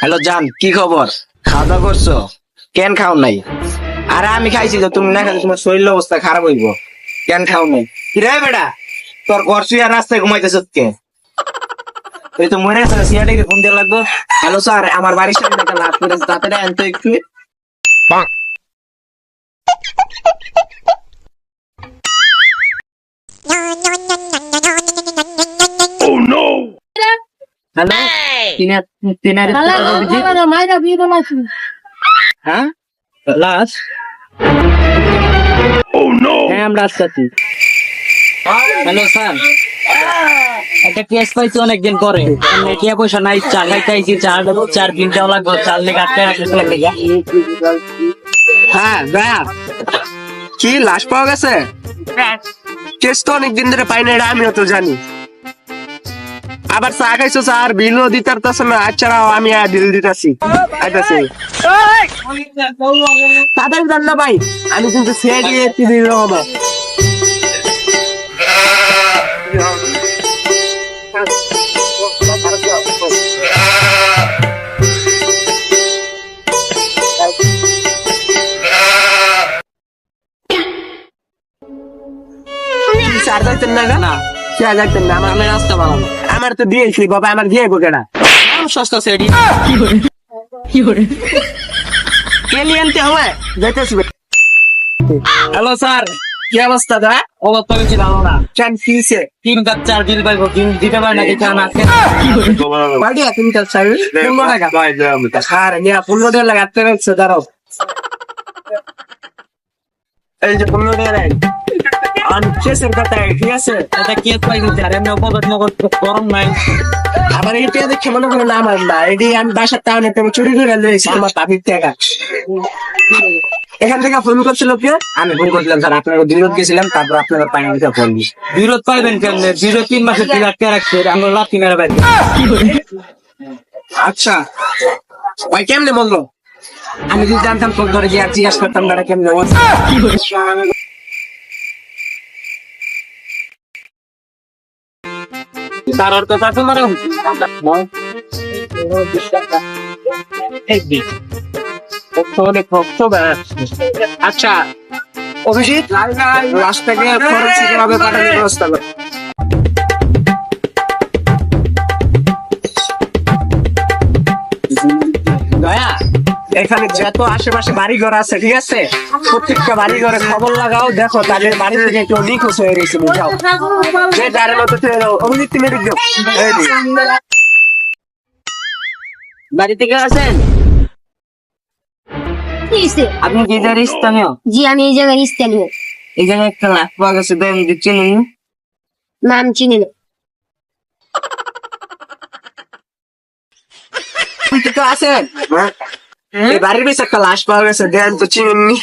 Hello জান, কি খবর? খাওয়া দাওয়া করছ? কেন খাও নাই? আরে আমি খাইছি তো, তুমি না খাইছো তোমার শরীর অবস্থা খারাপ হইব। কেন খাও নাই? কি রে বেটা? তোর ঘর শুয়ে রাস্তায় ঘুমাইতেছ কে এই তো মনে আছে ফোন দিয়ে লাগবো। হ্যালো স্যার, আমার বাড়ির সামনে একটা লাভ করেছে তাতে আনতো একটু। হ্যালো? তিনার তিনার হ্যাঁ? লাশ? হ্যাঁ আমরা আসছি হ্যালো স্যার। একটা কেস পাইছি অনেকদিন পরে। পয়সা নাই চাল খাইছি চার চার দিন দেওয়া লাগবে চাল লেগে আটকে রাখতে লাগবে হ্যাঁ দয়া কি লাশ পাওয়া গেছে? কেস তো অনেকদিন ধরে পাই না এটা আমিও তো জানি। আবার চা খাইছো আর বিলও দিতে পারতেছ না। আচ্ছা রাও, আমি বিল দিতেছি। আইতাছি। তাদের জান ভাই আমি কিন্তু ছেড়ে দিয়ে টিভি রহমান চার যাইতেন না গা? চার যাইতেন না আমার আমি রাস্তা বানাবো। আমার তো দিয়েছি বাবা আমার দিয়ে গোকেটা সস্তা সেডি কেলিয়ানতে হবে যাইতেছি হ্যালো স্যার কি অবস্থা দা? অবস্থা কিছু ভালো না। চান ফিসে তিন কাপ চার বিল পাইবো তিন দিতে পারে না পনেরো টাকা। নিয়া পনেরো টাকা লাগাতে রয়েছে দাঁড়াও। এই যে পনেরো টাকা শেষের কথা ঠিক আছে? এটা কেস পাই দিতে আর এমনি অপবাদ নগদ গরম নাই। আবার এটা দেখে মনে করেন আমার না এটি আমি বাসার টাউনে তুমি চুরি করে আমার পাপির টাকা। এখান থেকে ফোন করছিল কে? আমি ফোন করছিলাম স্যার আপনার বিরোধ গেছিলাম তারপর আপনারা পাইনি ফোন দিই বিরোধ পাইবেন কেন বিরোধ তিন মাসে তিন লাখ টাকা রাখছে? আমরা লাভ তিন হাজার আচ্ছা। ভাই কেমনে বলল? আমি যদি জানতাম তোর ধরে যে আর জিজ্ঞাসা করতাম তারা কেমনে তার অর্থ তাকে মারা আচ্ছা অভিজিৎ লাশটাকে খরচ কীভাবে পাঠানোর ব্যবস্থা এখানে যত আশেপাশে বাড়ি ঘর আছে ঠিক আছে? প্রত্যেকটা বাড়ি ঘরে খবর লাগাও দেখো তাদের বাড়ি থেকে কেউ নিখোঁজ হয়ে গেছে যাও যে যার মতো ছেড়ে দাও অভিজিৎ তুমি বাড়ি থেকে আছেন আপনি কি জায়গায় স্থানীয়? জি আমি এই জায়গায় স্থানীয়। এই জায়গায় একটা লাশ পাওয়া গেছে দেন দিচ্ছেন নাম চিনি না। তো আছেন এই বাড়ির বেশ একটা লাশ পাওয়া গেছে দেন তো চিনেননি।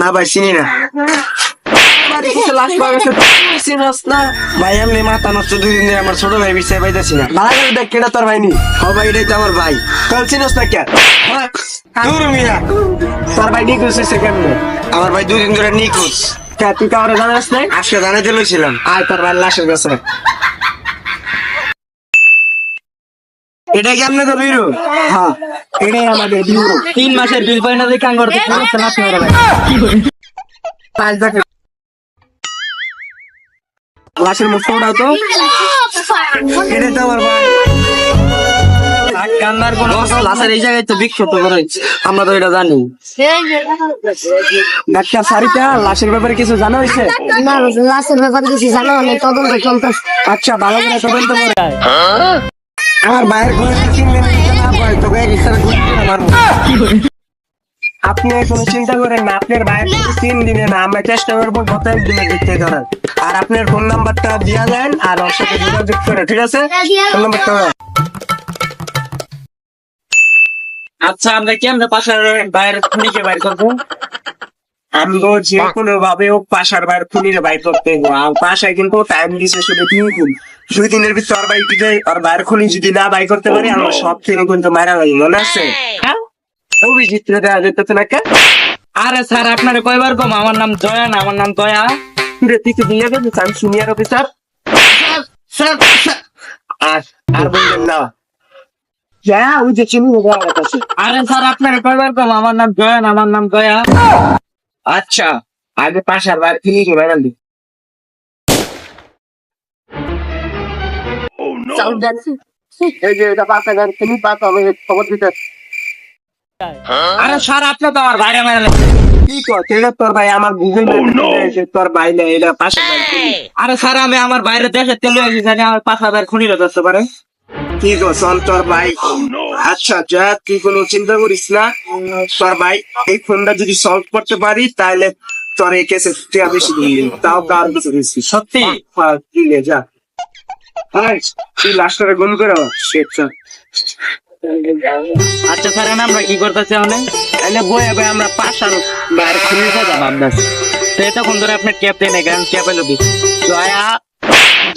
না ভাই চিনি না। বাড়ির ভাই এমনি মাথা নষ্ট ধরে আমার ছোট ভাই বিষয় পাইতেছি না। মারা গেল দেখ কেটা তোর ভাই নি হ ভাই এটাই তো আমার ভাই। চিনস না কে তোর ভাই নিখোঁজ হয়েছে কেমনে? আমার ভাই দুই দিন ধরে নিখোঁজ। কে তুই কাউরে জানাস নাই? আজকে জানাইতে লইছিলাম। আয় তোর ভাই লাশের কাছে এটা কি আপনাদের বিরু হ্যাঁ। এটাই আমাদের বিউরো তিন মাসের বিল পাই না দেখে আঙ্গর তো পুরো না পেয়ে ভাই পাঁচ দেখে লাশের মুখ ওড়াও তো। এটা তো আমার ভাই। কান্নার কোন লাশের এই জায়গায় তো বিক্ষত করে আমরা তো এটা জানি। ডাক্তার সারিতা লাশের ব্যাপারে কিছু জানা হয়েছে? না লাশের ব্যাপারে কিছু জানো আমি তদন্ত চলতেছে। আচ্ছা ভালো করে তদন্ত করে। আমার কোনো না তোকে আমার আপনি কোনো চিন্তা করেন না আপনার ভাইয়ের কোনো দিনে না আমরা চেষ্টা করব গত একদিনে দেখতে ধরার আর আপনার ফোন নাম্বারটা দিয়া দেন আর ওর সাথে যোগাযোগ করে ঠিক আছে? ফোন নাম্বারটা আচ্ছা আমরা কি আমরা পাশার বাইরের খুনিকে বাইর করব? আমগো যে কোনো ভাবে ও পাশার বাইরে খুনিরে বাইর করতে। পাশায় কিন্তু টাইম দিছে শুধু তিন দুই দিনের ভিতর আর বাইর দিতে আর বাইরে খুনি যদি না বাই করতে পারি আমরা সব থেকে কিন্তু মারা যাই মনে আছে? হ্যাঁ। অভিজিৎ দেওয়া যেতেছে না কে? আরে স্যার আপনারে কয়বার কম? আমার নাম জয়া না আমার নাম দয়া। রে তুই কি দিয়ে গেছিস আমি সিনিয়র অফিসার। স্যার স্যার আর আর বললেন না। যা ওই যে চিনি আরে স্যার আপনার কয়বার কম? আমার নাম জয়ান আমার নাম জয়া আচ্ছা আগে পাশার বার কিনে কে বাইরাল চাল দেন। এই যে এটা পাশা গাড়ি কিনি পাতা আমি খবর দিতে। আরে স্যার আপনি তো আমার বাইরে মেরে কি কর তোর ভাই? আমার গুগল তোর ভাই না এটা পাশার আরে স্যার আমি আমার বাইরে দেশে তেলে জানি আমার পাঁচ হাজার খুনিরে ধরতে পারে কি তোর ভাই। আচ্ছা যা তুই কোনো চিন্তা করিস না। তোর ভাই এই ফোনটা যদি সলভ করতে পারি তাহলে তোর এই কেসে তুই বেশি তাও কার সত্যি? যা। তুই লাস্টারে গুণ করে আচ্ছা স্যার এখন আমরা কি করতেছি অনেক বয়ে বয়ে আমরা পাশার বাইরে খুলে কথা ভাবতেছি তো এতক্ষণ ধরে আপনার ক্যাপ্টেন এখান ক্যাপে লবি জয়া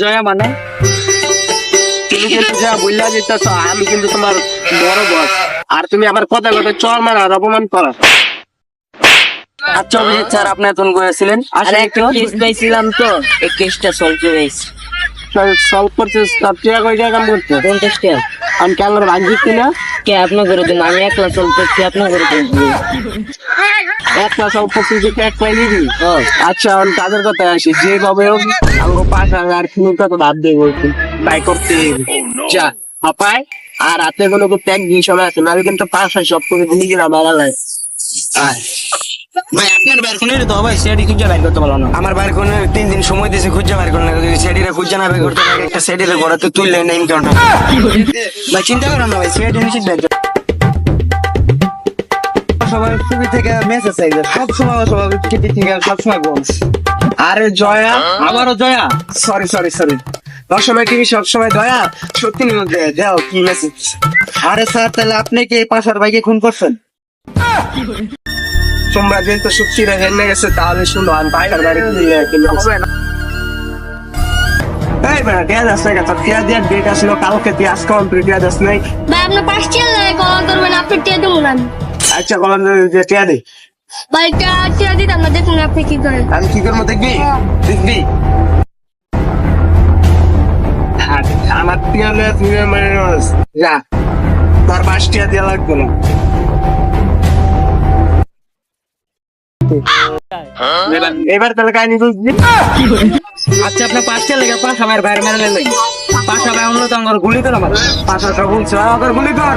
জয়া মানে? তুমি কিন্তু যা বললা যেতেছ আমি কিন্তু তোমার বড় বস আর তুমি আমার কথা কথা চল মারা আর অপমান করা। আচ্ছা অভিজিৎ স্যার আপনি এতক্ষণ করেছিলেন আরে একটা। কেস পাইছিলাম তো এই কেসটা সলভ গেছি সলভ করছিস সব টিয়া কই টাকা কাম করতে পঞ্চাশ টাকা আমি কেন ভাগ দিচ্ছি না? কে আপনার করে দিন আমি একলা সলভ করছি আপনার করে দিন একটা সলভ করছিস যে এক পাই দিবি আচ্ছা আমি তাদের কথা আসি যেভাবে হোক আমাকে পাঁচ হাজার কিলো তো বলছি। করতে। যা হাপায় আর হাতে কোনো ট্যাগ দিয়ে সময় আছে না কিন্তু পাঁচ হয় সব করে দিয়ে আমার লাই ভাই আপনার বাইরে খুনিরে তো ভাই সেটি খুঁজে বাইর করতে পারল না। আমার বাইরে কোন তিন দিন সময় দিয়েছে খুঁজে বার করলে যদি সেডিরে খুঁজে না বের করতে পারে। একটা সেডিরে ঘোরাতে তুললে নেই কারণটা ভাই চিন্তা করো না ভাই সেডি নিশ্চিত দেয় সবাই ছবি থেকে মেসেজ চাইছে সব সময় সবাই চিঠি থেকে সব সময় বল আরে জয়া আবারও জয়া। সরি সরি সরি সবসময় টিভি সবসময় দয়া সত্যি দে- দাও কি মেসেজ আরে স্যার তাহলে আপনি কি পাশার ভাইকে খুন করছেন? তোমরা যেহেতু সত্যিটা জেনে গেছে তাহলে শুনো আমি দিয়ে কিন্তু হবে না। এই বেটা দিয়ে ডেট আসলো কালকে তুই আজকে অন্তর টিয়া দাস নাই। ভাই আপনি পাঁচ টাকা কল করবেন আপনি টিয়া দেবো না। আচ্ছা কলম যে টিয়া দে। ভাই টিয়া টিয়া দিতাম না দেখুন আপনি কি করেন। আমি কি করব দেখবি? দেখবি? আমার টিয়া লয়ে তুই মানে যা তোর পাঁচ টিয়া দেওয়া লাগবে না। এবার এবার তাহলে কাহিনী বুঝলি? আচ্ছা আপনার পাঁচটা লেগে পাঁচ আমার ভাইয়ের মেরে লেগে পাঁচ ভাই অন্য তো আমার গুলি তো আমার পাশা গুলি কর